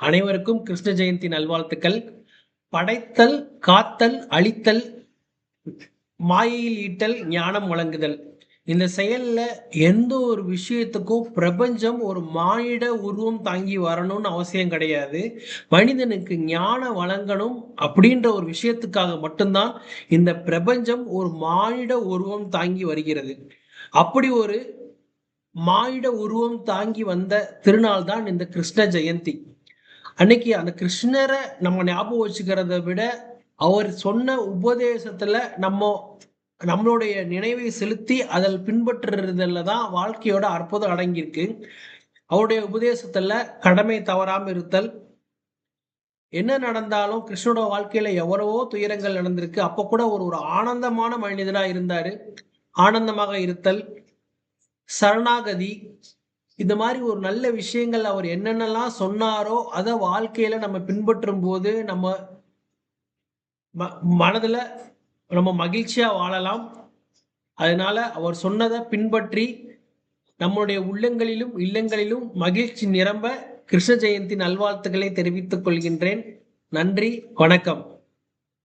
அனைவருக்கும் கிருஷ்ண ஜெயந்தி நல்வாழ்த்துக்கள். படைத்தல் காத்தல் அழித்தல் மாயையில் ஈட்டல் ஞானம் வழங்குதல். இந்த செயல்ல எந்த ஒரு விஷயத்துக்கும் பிரபஞ்சம் ஒரு மானிட உருவம் தாங்கி வரணும்னு அவசியம் கிடையாது. மனிதனுக்கு ஞானம் வழங்கணும் அப்படின்ற ஒரு விஷயத்துக்காக மட்டும்தான் இந்த பிரபஞ்சம் ஒரு மானிட உருவம் தாங்கி வருகிறது. அப்படி ஒரு மானிட உருவம் தாங்கி வந்த திருநாள் தான் இந்த கிருஷ்ண ஜெயந்தி. அன்னைக்கு அந்த கிருஷ்ணரை நம்ம ஞாபகம் வச்சுக்கிறத விட அவர் சொன்ன உபதேசத்துல நம்ம நம்மளுடைய நினைவை செலுத்தி அதில் பின்பற்றுறதுல தான் வாழ்க்கையோட அற்புதம் அடங்கியிருக்கு. அவருடைய உபதேசத்துல கடமை தவறாம இருத்தல் என்ன நடந்தாலும் கிருஷ்ணனோட வாழ்க்கையில எவ்வளவோ துயரங்கள் நடந்திருக்கு. அப்ப கூட ஒரு ஒரு ஆனந்தமான மனிதனா இருந்தாரு. ஆனந்தமாக இருத்தல் சரணாகதி இந்த மாதிரி ஒரு நல்ல விஷயங்கள் அவர் என்னென்னலாம் சொன்னாரோ அதை வாழ்க்கையில நம்ம பின்பற்றும் போது நம்ம மனதுல நம்ம மகிழ்ச்சியா வாழலாம். அதனால அவர் சொன்னதை பின்பற்றி நம்முடைய உள்ளங்களிலும் இல்லங்களிலும் மகிழ்ச்சி நிரம்ப கிருஷ்ண ஜெயந்தி நல்வாழ்த்துக்களை தெரிவித்துக் கொள்கின்றேன். நன்றி வணக்கம்.